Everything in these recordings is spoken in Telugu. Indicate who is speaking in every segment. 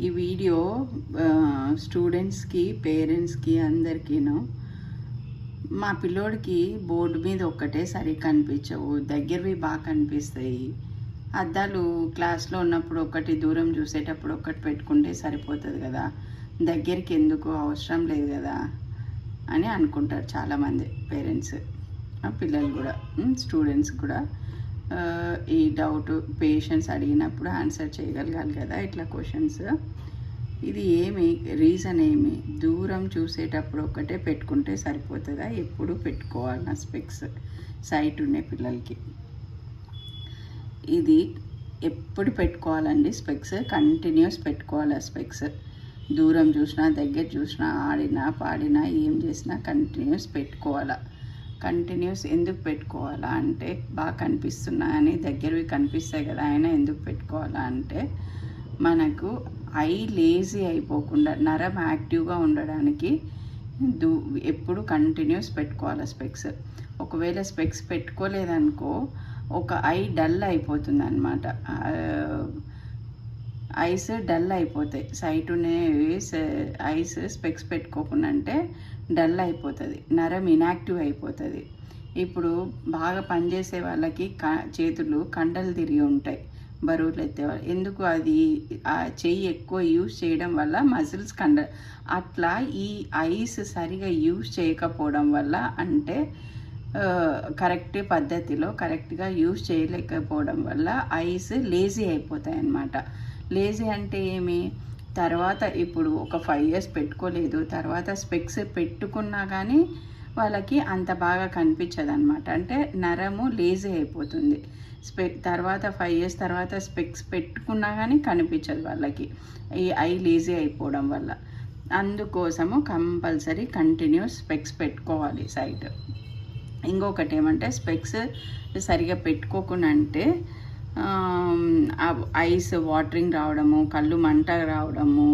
Speaker 1: ఈ వీడియో స్టూడెంట్స్కి పేరెంట్స్కి అందరికీను మా పిల్లోడికి బోర్డు మీద ఒక్కటే సరిగ్గా కనిపించవు. దగ్గరవి బాగా కనిపిస్తాయి. అద్దాలు క్లాస్లో ఉన్నప్పుడు ఒకటి దూరం చూసేటప్పుడు ఒకటి పెట్టుకుంటే సరిపోతుంది కదా. దగ్గరికి ఎందుకు అవసరం లేదు కదా అని అనుకుంటారు చాలామంది పేరెంట్స్ పిల్లలు కూడా స్టూడెంట్స్ కూడా. ఈ డౌట్ పేషెంట్స్ అడిగినప్పుడు ఆన్సర్ చేయగలగాలి కదా ఇట్లా క్వశ్చన్స్ ఇది ఏమి? రీజన్ ఏమి? దూరం చూసేటప్పుడు ఒకటే పెట్టుకుంటే సరిపోతుందా? ఎప్పుడు పెట్టుకోవాలి నా స్పెక్స్ సైట్ ఉండే పిల్లలకి. ఇది ఎప్పుడు పెట్టుకోవాలండి స్పెక్స్ కంటిన్యూస్ పెట్టుకోవాలి ఆ స్పెక్స్ దూరం చూసినా దగ్గర చూసినా ఆడినా పాడినా ఏం చేసినా కంటిన్యూస్ పెట్టుకోవాలా? కంటిన్యూస్ ఎందుకు పెట్టుకోవాలా అంటే బాగా కనిపిస్తున్నాయని దగ్గరవి కనిపిస్తాయి కదా ఆయన ఎందుకు పెట్టుకోవాలా అంటే మనకు ఐ లేజీ అయిపోకుండా నరం యాక్టివ్గా ఉండడానికి దూ ఎప్పుడు కంటిన్యూస్ పెట్టుకోవాలి స్పెక్స్. ఒకవేళ స్పెక్స్ పెట్టుకోలేదనుకో ఒక ఐ డల్ అయిపోతుంది అనమాట ఐస్ డల్ అయిపోతాయి. సైట్ ఐస్ స్పెక్స్ పెట్టుకోకుండా అంటే డల్ అయిపోతుంది. నరం ఇనాక్టివ్ అయిపోతుంది. ఇప్పుడు బాగా పనిచేసే వాళ్ళకి క చేతులు కండలు తిరిగి ఉంటాయి. బరువులు ఎత్తేవాళ్ళు ఎందుకు అది ఆ చెయ్యి ఎక్కువ యూజ్ చేయడం వల్ల మజిల్స్ కండ అట్లా ఈ ఐస్ సరిగా యూజ్ చేయకపోవడం వల్ల అంటే కరెక్ట్ పద్ధతిలో కరెక్ట్గా యూజ్ చేయలేకపోవడం వల్ల ఐస్ లేజీ అయిపోతాయి అన్నమాట లేజీ అంటే ఏమి? తర్వాత ఇప్పుడు ఒక ఫైవ్ ఇయర్స్ పెట్టుకోలేదు. తర్వాత స్పెక్స్ పెట్టుకున్నా కానీ వాళ్ళకి అంత బాగా కనిపించదు అనమాట అంటే నరము లేజీ అయిపోతుంది. స్పె తర్వాత ఫైవ్ ఇయర్స్ తర్వాత స్పెక్స్ పెట్టుకున్నా కానీ కనిపించదు వాళ్ళకి. ఈ ఐ లేజీ అయిపోవడం వల్ల. అందుకోసము కంపల్సరీ కంటిన్యూస్ స్పెక్స్ పెట్టుకోవాలి సైట్ ఇంకొకటి ఏమంటే స్పెక్స్ సరిగా పెట్టుకోకుండా అంటే ఐస్ వాటరింగ్ రావడము కళ్ళు మంట రావడము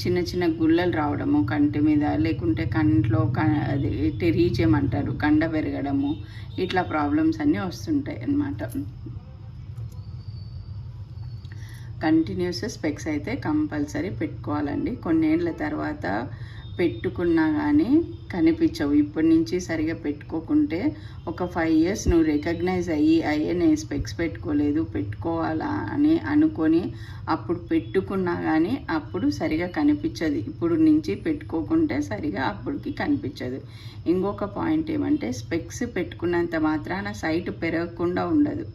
Speaker 1: చిన్న చిన్న గుల్లలు రావడము కంటి మీద లేకుంటే కంట్లో క అది టెరీజియం అంటారు కండ పెరగడము ఇట్లా ప్రాబ్లమ్స్ అన్నీ వస్తుంటాయి అన్నమాట. కంటిన్యూస్ స్పెక్స్ అయితే కంపల్సరీ పెట్టుకోవాలండి. కొన్నేళ్ళ తర్వాత పెట్టుకున్నా కానీ కనిపించవు. ఇప్పటి నుంచి సరిగా పెట్టుకోకుంటే ఒక ఫైవ్ ఇయర్స్ నువ్వు రికగ్నైజ్ అయ్యి అయ్యే నేను స్పెక్స్ పెట్టుకోలేదు పెట్టుకోవాలా అని అనుకొని అప్పుడు పెట్టుకున్నా కానీ అప్పుడు సరిగా కనిపించదు. ఇప్పుడు నుంచి పెట్టుకోకుంటే సరిగా అప్పటికి కనిపించదు. ఇంకొక పాయింట్ ఏమంటే స్పెక్స్ పెట్టుకున్నంత మాత్రాన సైట్ పెరగకుండా ఉండదు.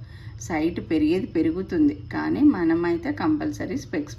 Speaker 1: సైట్ పెరిగేది పెరుగుతుంది. కానీ మనమైతే కంపల్సరీ స్పెక్స్